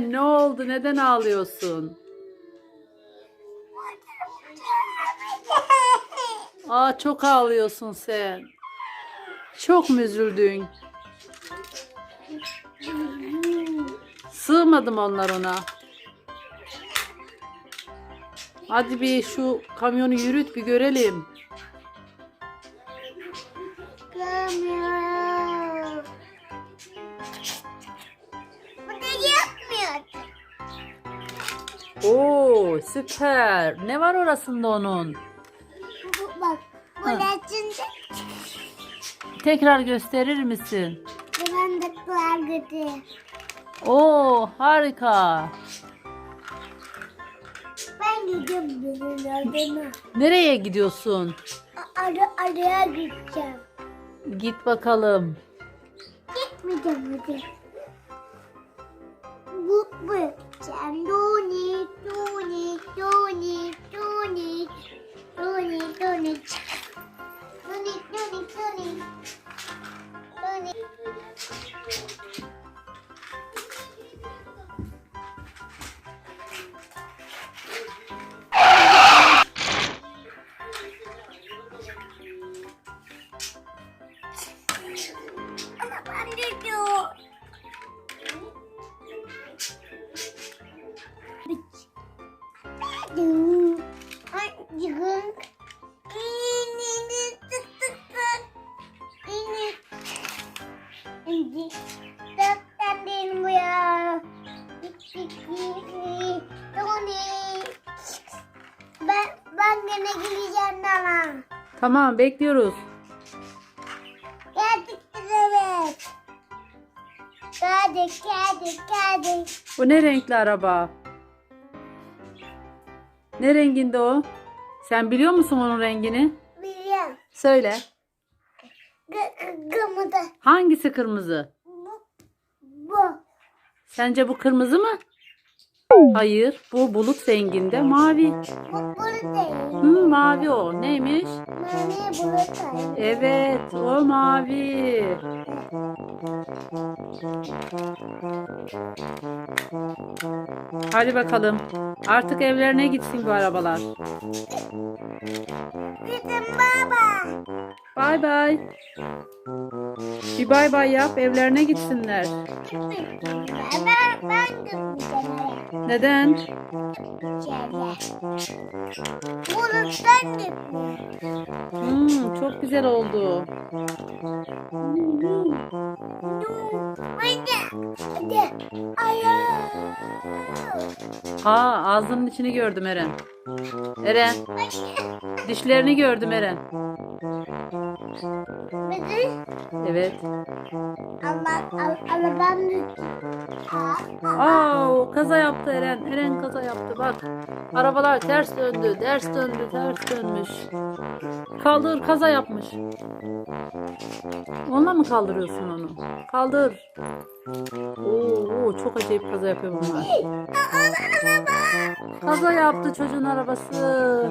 Ne oldu? Neden ağlıyorsun? Aa çok ağlıyorsun sen. Çok mu üzüldün? Sığmadım onlar ona. Hadi bir şu kamyonu yürüt bir görelim. Görmüyorum. Oo süper. Ne var orasında onun? Bu, bak. Bu Ha. da açınca Tekrar gösterir misin? bulandıklar gidiyor. Oo harika. Ben gidiyorum bunun adına. Nereye gidiyorsun? Ara, araya gideceğim. Git bakalım. Gitmeyeceğim hadi. Bu bu. Sen sen benim bu ya. Ben, ben gene gideceğim ama. Tamam bekliyoruz. Geldik evet. Geldik geldik geldik. Bu ne renkli araba? Ne renginde o? Sen biliyor musun onun rengini? Biliyorum. Söyle. Gımıdı. Hangisi kırmızı? Bu. Bu. Sence bu kırmızı mı? Hayır, bu bulut renginde mavi. Bu bunu değil. Hı, mavi o. Neymiş? Mavi bulut değil. Evet, o mavi. Hadi bakalım. Artık evlerine gitsin bu arabalar. Bizim baba. Bay bay. Bir bay bay yap, evlerine gitsinler. Ben, ben gitmeyeceğim. Neden? Şöyle. Buluttan gitmeyeceğim. Hmm, çok güzel oldu. Hadi. Hadi. Ayağı. Aa, ağzının içini gördüm Eren. Eren, dişlerini gördüm Eren. Bizi Evet. Allah Allah ben de. Aa, kaza yaptı Eren. Eren kaza yaptı bak. Arabalar ters döndü, ters döndü, ters dönmüş. Kaldır, kaza yapmış. Onunla mı kaldırıyorsun onu? Kaldır. Oo, çok acayip kaza yapıyor bunlar. Kaza yaptı çocuğun arabası.